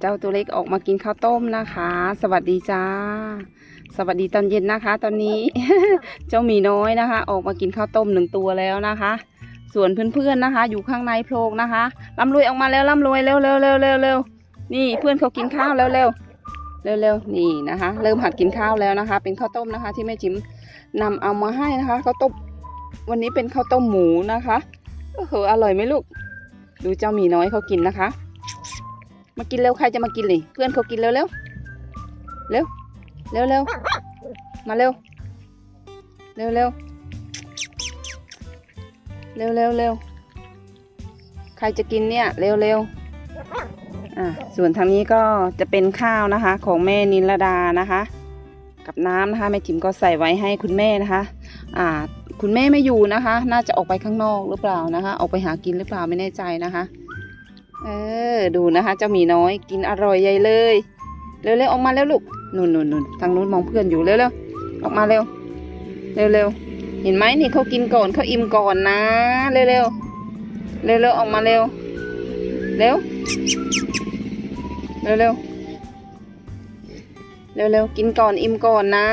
เจ้าตัวเล็กออกมากินข้าวต้มนะคะ สวัสดีจ้า สวัสดีตอนเย็นนะคะ ตอนนี้ เจ้าหมีน้อยนะคะ ออกมากินข้าวต้มหนึ่งตัวแล้วนะคะ ส่วนเพื่อนๆนะคะ อยู่ข้างในโพรงนะคะร่ำรวยออกมาแล้วร่ำรวยเร็วเร็วเร็วเร็วเร็วนี่เพื่อนเขากินข้าวแล้วเร็วเร็วเร็วนี่นะคะ เริ่มหัดกินข้าวแล้วนะคะ เป็นข้าวต้มนะคะ ที่แม่จิ๋มนำเอามาให้นะคะข้าวต้มวันนี้เป็นข้าวต้มหมูนะคะโอ้โหอร่อยไหมลูก ดูเจ้าหมีน้อยเขากินนะคะ มากินเร็วใครจะมากินเลยเพื่อนเขากินเร็วเร็วเร็วเร็วเร็วมาเร็วเร็วเร็วเร็วเร็วเร็วใครจะกินเนี่ยเร็วเร็วอะส่วนทางนี้ก็จะเป็นข้าวนะคะ ของแม่นิลดานะคะ กับน้ำนะคะแม่จิมก็ใส่ไว้ให้คุณแม่นะคะ อ่า คุณแม่ไม่อยู่นะคะ น่าจะออกไปข้างนอกหรือเปล่านะคะ ออกไปหากินหรือเปล่าไม่แน่ใจนะคะ เออ ดูนะคะ เจ้าหมีน้อยกินอร่อยใหญ่เลย เร็วๆออกมาแล้วลูกนุ่นนุ่นนุ่นทางนู้นมองเพื่อนอยู่เร็วๆออกมาเร็ว เร็วๆเห็นไหมนี่เขากินก่อนเขาอิ่มก่อนนะเร็วๆเร็วๆออกมาเร็ว เร็วเร็วๆเร็วๆกินก่อนอิ่มก่อนนะ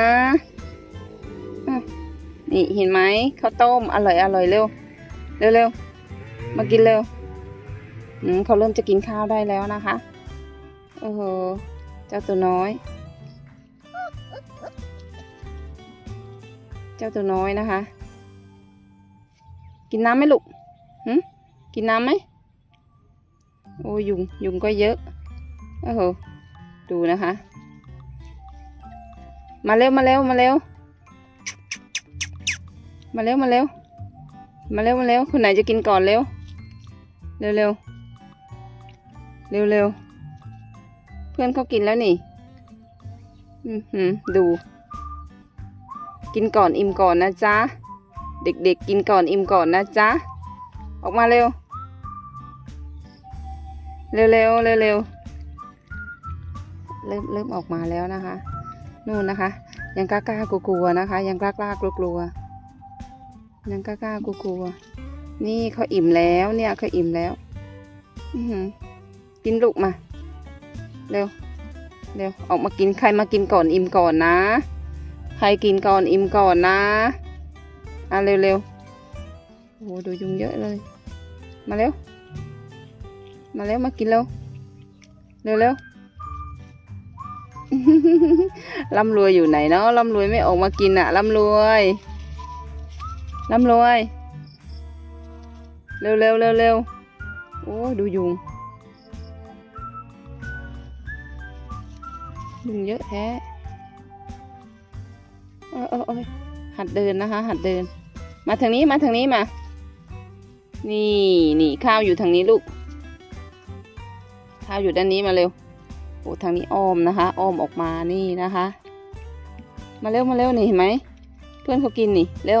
นี่เห็นไหมข้าวต้มอร่อยอร่อยเร็วเร็วๆมากินเร็ว เขาเริ่มจะกินข้าวได้แล้วนะคะโอ้โหเจ้าตัวน้อย เจ้าตัวน้อยนะคะ กินน้ำไหมลูกหืมกินน้ำไหมโอ้ยุงยุงก็เยอะโอ้โหดูนะคะ มาเร็วมาเร็วมาเร็วมาเร็วมาเร็วมาเร็วมาเร็วคนไหนจะกินก่อนเร็วเร็วเร็ว เร็วเร็วเพื่อนเขากินแล้วนี่ อือหือดู กินก่อนอิ่มก่อนนะจ๊ะ เด็กๆ กินก่อนอิ่มก่อนนะจ๊ะ ออกมาเร็ว เร็วเร็วเร็วเร็วเริ่มเริ่มออกมาแล้วนะคะ นู่นนะคะ ยังกล้ากล้ากลัวกลัวนะคะ ยังกล้ากล้ากลัวกลัวยังกล้ากล้ากลัวกลัวนี่เขาอิ่มแล้วเนี่ยเขาอิ่มแล้ว อือหือ กินลูกมา เร็ว เร็ว ออกมากิน ใครมากินก่อนอิ่มก่อนนะ ใครกินก่อนอิ่มก่อนนะ อะเร็วเร็วโอ้ดูยุงเยอะเลย มาเร็ว มาเร็ว มากินเร็ว เร็วเร็วร่ำรวยอยู่ไหนเนาะร่ำรวยไม่ออกมากินอะร่ำรวยร่ำรวย เร็วเร็วเร็วเร็วโอ้ดูยุง ยุงเยอะแท้เออเออเออหัดเดินนะคะ หัดเดิน มาทางนี้มาทางนี้มา นี่นี่ข้าวอยู่ทางนี้ลูก ข้าวอยู่ด้านนี้มาเร็วโอ้ทางนี้อ้อมนะคะอ้อมออกมานี่นะคะ มาเร็วมาเร็วนี่เห็นไหมเพื่อนเขากินนี่เร็ว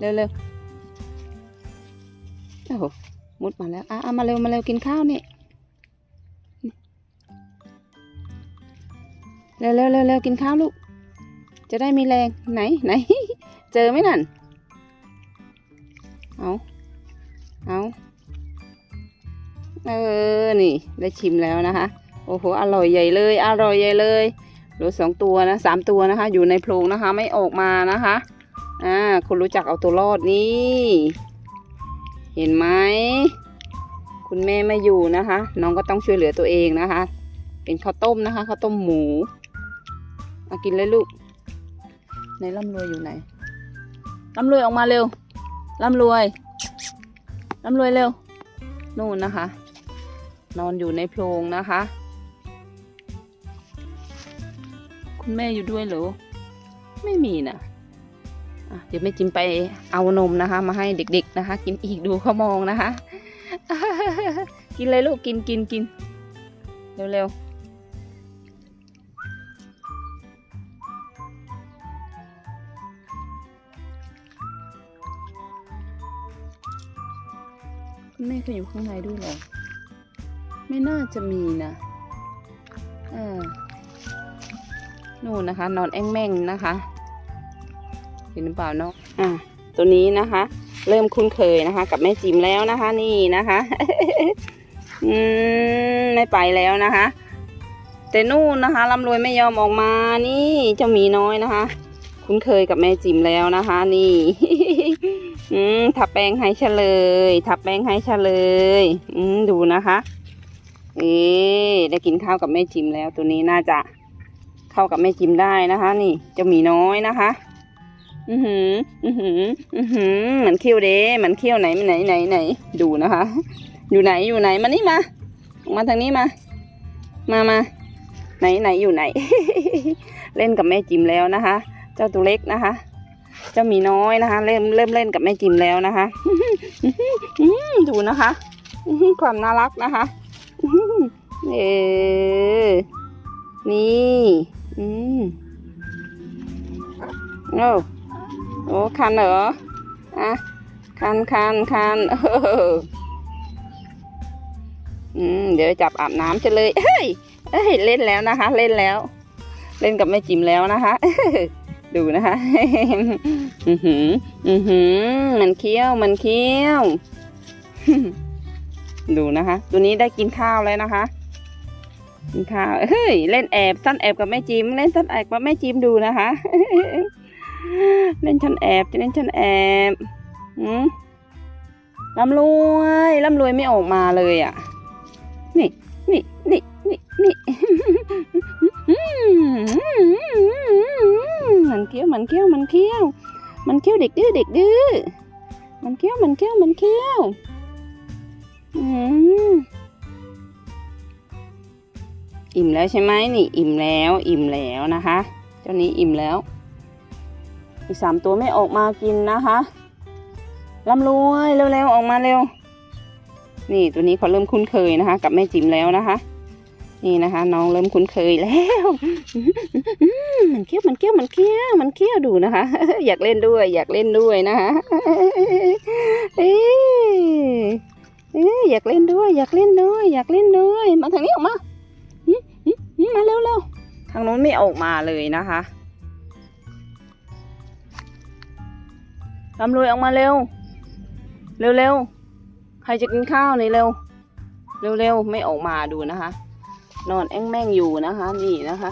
เร็วเร็วโอ้โหมุดมาแล้วอะมาเร็วมาเร็วกินข้าวนี่ เร็วเร็วเร็วเร็วกินข้าวลูก จะได้มีแรงไหนไหน เจอไหมนั่น เอาเอาเออ นี่ได้ชิมแล้วนะคะ โอ้โห อร่อยใหญ่เลย อร่อยใหญ่เลยเหลือสองตัวนะสามตัวนะคะ อยู่ในโพรงนะคะ ไม่ออกมานะคะ อ่า คุณรู้จักเอาตัวรอดนี่ เห็นไหม คุณแม่ไม่อยู่นะคะ น้องก็ต้องช่วยเหลือตัวเองนะคะ เป็นข้าวต้มนะคะข้าวต้มหมูากินเลยลูกในร่ำรวยอยู่ไหนร่ำรวยออกมาเร็วร่ำรวยร่ำรวยเร็ว นู่นนะคะ นอนอยู่ในโพรงนะคะ คุณแม่อยู่ด้วยหรือไม่มีนะะเดี๋ยวแม่จิมไปเอานมนะคะ มาให้เด็ก ๆนะคะ กินอีกดูเขามองนะคะ กินเลยลูกกินกินกินเร็วๆ แม่เขาอยู่ข้างในด้วยเหรอ ไม่น่าจะมีนะเออนู่นนะคะ นอนแอ่งแม่งนะคะ เห็นหรือเปล่าเนาะอะตัวนี้นะคะ เริ่มคุ้นเคยนะคะ กับแม่จิมแล้วนะคะ นี่นะคะอืมในไม่ไปแล้วนะคะ แต่นู่นนะคะร่ำรวยไม่ยอมออกมานี่เจ้าหมีน้อยนะคะ คุ้นเคยกับแม่จิมแล้วนะคะ นี่ อืมทับแป้งให้เฉลยทับแป้งให้เฉลย อืมดูนะคะเอ๊ได้กินข้าวกับแม่จิมแล้ว ตัวนี้น่าจะเข้ากับแม่จิมได้นะคะ นี่เจ้าหมีน้อยนะคะ อือหือ อือหือ อือหือเหมือนเขี้ยวเด้เหมือนเขี้ยวไหนไหนไหนไหนดูนะคะ อยู่ไหนอยู่ไหนมานี่มาออกมาทางนี้มา มามาไหนไหนอยู่ไหน เล่นกับแม่จิมแล้วนะคะ เจ้าตัวเล็กนะคะ เจ้าหมีน้อยนะคะ เริ่มเริ่มเล่นกับแม่จิมแล้วนะคะดูนะคะความน่ารักนะคะเออนี่อืมโอ้โอ้คันเหรออะคันคันคันเอออืมเดี๋ยวจับอาบน้ำจะเลยเฮ้ยเอ้ยเล่นแล้วนะคะ เล่นแล้ว เล่นกับแม่จิมแล้วนะคะ ดูนะคะ อือหือ อือหือ มันเคี้ยว มันเคี้ยว ดูนะคะ ตัวนี้ได้กินข้าวแล้วนะคะ กินข้าว เฮ้ย เล่นแอบซ่อนแอบกับแม่จิม เล่นซ่อนแอบกับแม่จิมดูนะคะ เล่นชันแอบจะเล่นชันแอบอืมร่ำรวยร่ำรวยไม่ออกมาเลยอะ นี่ นี่ นี่ นี่ นี่ มันเกี้ยวมันเกี้ยวมันเกี้ยว มันเกี้ยวเด็กดื้อเด็กดื้อมันเกี้ยวมันเกี้ยวมันเกี้ยวอิ่มแล้วใช่ไหมนี่ อิ่มแล้วอิ่มแล้วนะคะ เจ้านี้อิ่มแล้ว อีกสามตัวไม่ออกมากินนะคะร่ำรวยเร็วๆออกมาเร็ว นี่ตัวนี้เขาเริ่มคุ้นเคยนะคะ กับแม่จิ๋มแล้วนะคะ นี่นะคะ น้องเริ่มคุ้นเคยแล้วมันเกี้ยวมันเกี้ยวมันเกี้ยวมันเกี้ยวดูนะคะ อยากเล่นด้วย อยากเล่นด้วยนะคะเอ๊ะเอ๊ะอยากเล่นด้วย อยากเล่นด้วย อยากเล่นด้วย มาทางนี้ออกมาหืมหืมหืมาเร็วเร็วทางโน้นไม่ออกมาเลยนะคะลำรวยออกมาเร็ว เร็วเร็วใครจะกินข้าวนี่เร็ว เร็วเร็วไม่ออกมาดูนะคะ นอนแอ้งแม่งอยู่นะคะ นี่นะคะ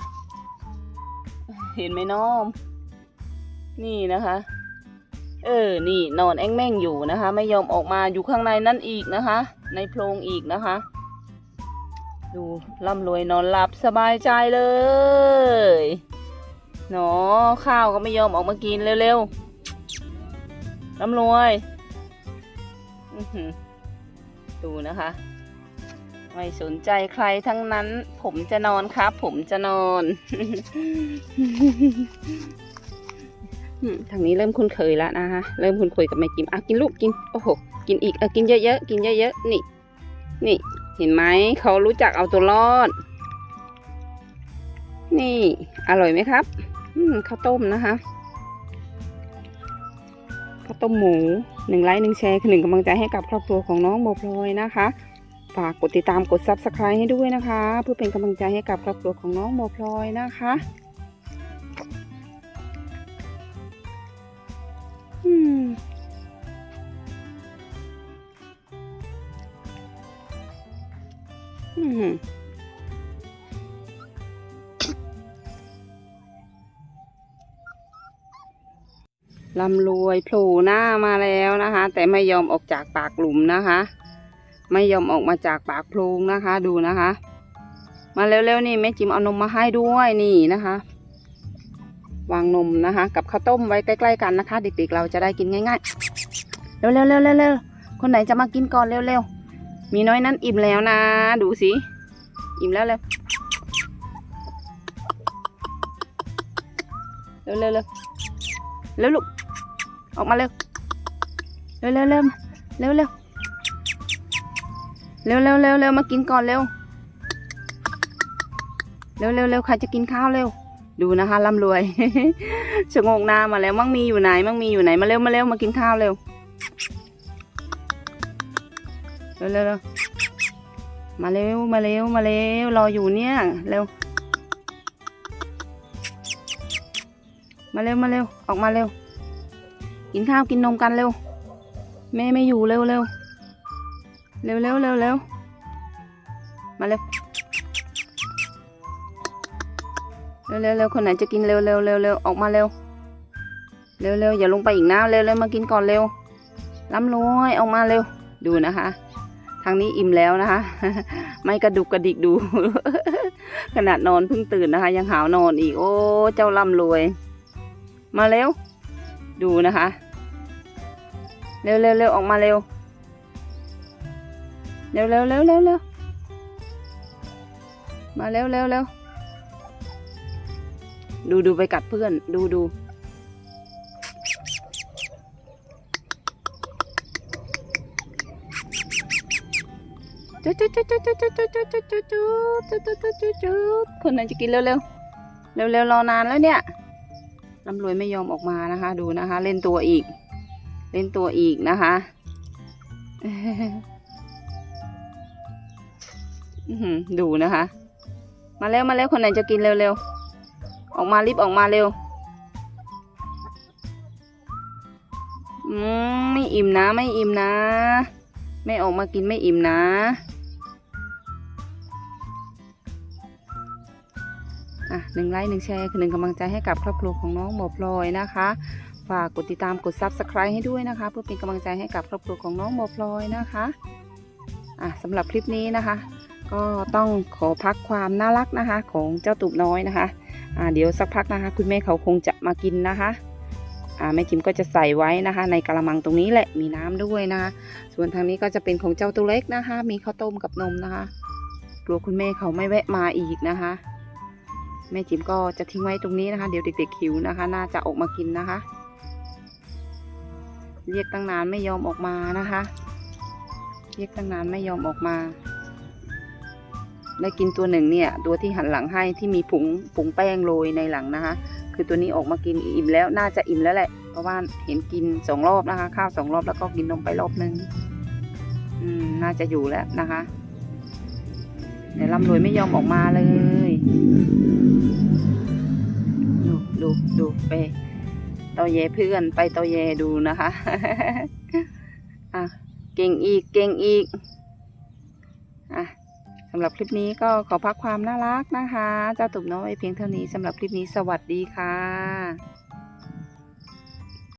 เห็นไหมน้องนี่นะคะ เออ นี่นอนแอ้งแม่งอยู่นะคะ ไม่ยอมออกมาอยู่ข้างในนั่นอีกนะคะ ในโพรงอีกนะคะ ดูร่ำรวยนอนหลับสบายใจเลยหนอข้าวก็ไม่ยอมออกมากินเร็วๆร่ำรวยดูนะคะ ไม่สนใจใครทั้งนั้น ผมจะนอนครับ ผมจะนอนทางนี้เริ่มคุ้นเคยแล้วนะคะเริ่มคุ้นเคยกับแม่จิมอะกินลูกกินโอ้โหกินอีกเออกินเยอะๆกินเยอะๆนี่ นี่ เห็นไหมเขารู้จักเอาตัวรอด นี่ อร่อยไหมครับ อืมข้าวต้มนะคะข้าวต้มหมูหนึ่งไลค์หนึ่งแชร์คือหนึ่งกำลังใจให้กับครอบครัวของน้องโบพลอยนะคะากกดติดตามกด subscribe ให้ด้วยนะคะ เพื่อเป็นกำลังใจให้กับครอบครัวของน้องโบพลอยนะคะอืมอืมลำรวยโผล่หน้ามาแล้วนะคะ แต่ไม่ยอมออกจากปากหลุมนะคะ ไม่ยอมออกมาจากปากโพรงนะคะดูนะคะ มาเร็วๆนี่แม่จิมเอานมมาให้ด้วยนี่นะคะ วางนมนะคะ กับข้าวต้มไว้ใกล้ๆกันนะคะ เด็กๆเราจะได้กินง่ายๆเร็วๆเร็วๆเร็วคนไหนจะมากินก่อนเร็วๆมีน้อยนั้นอิ่มแล้วนะ ดูสิอิ่มแล้วเร็วเร็วๆเร็วเร็วลูกออกมาเร็วเร็วๆเร็วเร็วเร็ว เร็วเร็วเร็วเร็วมากินก่อนเร็ว เร็วเร็วเร็วใครจะกินข้าวเร็ว ดูนะคะร่ำรวยชะโงหน้ามาแล้วมั่งมีอยู่ไหนมั่งมีอยู่ไหนมาเร็วมาเร็วมากินข้าวเร็ว เร็วเร็วเร็วมาเร็วมาเร็วมาเร็วรออยู่เนี่ยเร็ว มาเร็วมาเร็วออกมาเร็ว กินข้าวกินนมกันเร็วแม่ไม่อยู่เร็วเร็ว เร็วเร็วเร็วเร็วมาเร็วเร็วเร็วเร็วคนไหนจะกินเร็วเร็วเร็วเร็วออกมาเร็วเร็วเร็วอย่าลงไปอีกนะเร็วเร็วมากินก่อนเร็วร่ำรวยออกมาเร็วดูนะคะ ทางนี้อิ่มแล้วนะคะ ไม่กระดุกกระดิกดู ขนาดนอนเพิ่งตื่นนะคะ ยังหาวนอนอีกโอ้เจ้าร่ำรวย มาเร็ว ดูนะคะ เร็วเร็วเร็วออกมาเร็ว เร็วเร็วเร็วเร็วเร็วมาเร็วเร็วเร็วดูดูไปกัดเพื่อน ดูดูจุ๊จุ๊จุ๊จุ๊จุ๊จุ๊จุ๊จุ๊จุ๊จุ๊จุ๊จุ๊จุ๊จุ๊จุ๊จุ๊คนไหนจะกินเร็วเร็วเร็วเร็วรอนานแล้วเนี่ยร่ำรวยไม่ยอมออกมานะคะ ดูนะคะ เล่นตัวอีก เล่นตัวอีกนะคะ ดูนะคะ มาเร็วมาเร็วคนไหนจะกินเร็วๆ ออกมารีบออกมาเร็ว อืมไม่อิ่มนะ ไม่อิ่มนะ ไม่ออกมากินไม่อิ่มนะอะหนึ่งไลค์หนึ่งแชร์คือหนึ่งกำลังใจให้กับครอบครัวของน้องหมอพลอยนะคะ ฝากกดติดตามกด subscribe ให้ด้วยนะคะ เพื่อเป็นกำลังใจให้กับครอบครัวของน้องหมอพลอยนะคะอะสำหรับคลิปนี้นะคะ ก็ต้องขอพักความน่ารักนะคะ ของเจ้าตูบน้อยนะคะอ่าเดี๋ยวสักพักนะคะ คุณแม่เขาคงจะมากินนะคะอ่าแม่จิมก็จะใส่ไว้นะคะ ในกระมังตรงนี้แหละมีน้ำด้วยนะคะ ส่วนทางนี้ก็จะเป็นของเจ้าตัวเล็กนะคะ มีข้าวต้มกับนมนะคะกลัวคุณแม่เขาไม่แวะมาอีกนะคะ แม่จิมก็จะทิ้งไว้ตรงนี้นะคะ เดี๋ยวเด็กๆหิวนะคะ น่าจะออกมากินนะคะ เรียกตั้งนานไม่ยอมออกมานะคะ เรียกตั้งนานไม่ยอมออกมา ได้กินตัวหนึ่งเนี่ย ตัวที่หันหลังให้ที่มีผงผงแป้งโรยในหลังนะคะ คือตัวนี้ออกมากินอิ่มแล้วน่าจะอิ่มแล้วแหละ เพราะว่าเห็นกินสองรอบนะคะ ข้าวสองรอบแล้วก็กินนมไปรอบนึงอืมน่าจะอยู่แล้วนะคะเดี๋ยวร่ำรวยไม่ยอมออกมาเลย ดูดูดูไปตอแยเพื่อนไปตอแยดูนะคะ อะ เก่งอีกเก่งอีก อะ สำหรับคลิปนี้ก็ขอพักความน่ารักนะคะ เจ้าตุ่มน้อยเพียงเท่านี้สำหรับคลิปนี้สวัสดีค่ะ